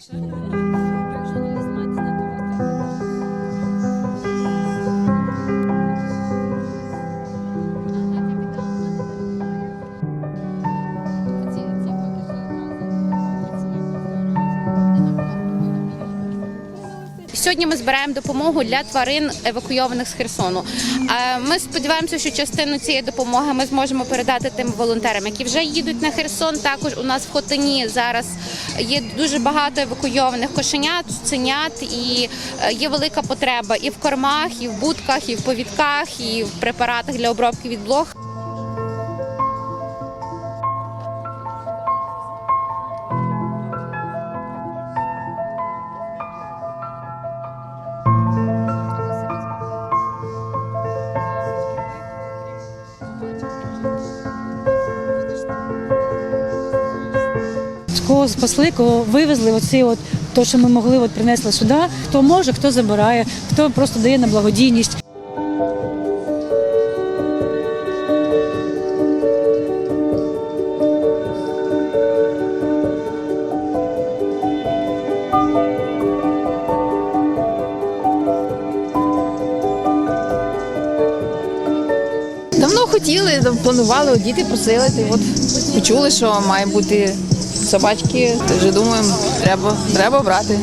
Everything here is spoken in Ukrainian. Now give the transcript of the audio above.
神 Сьогодні ми збираємо допомогу для тварин евакуйованих з Херсону. Ми сподіваємося, що частину цієї допомоги ми зможемо передати тим волонтерам, які вже їдуть на Херсон. Також у нас в Хотині зараз є дуже багато евакуйованих кошенят, цуценят, і е, є велика потреба і в кормах, і в будках, і в повідках, і в препаратах для обробки від блох. Кого спасли, кого вивезли, оці от то, що ми могли, от принесли сюди. Хто може, хто забирає, хто просто дає на благодійність. Давно хотіли, планували, діти просили, от почули, що має бути собачки, Тож думаємо, треба, треба брати.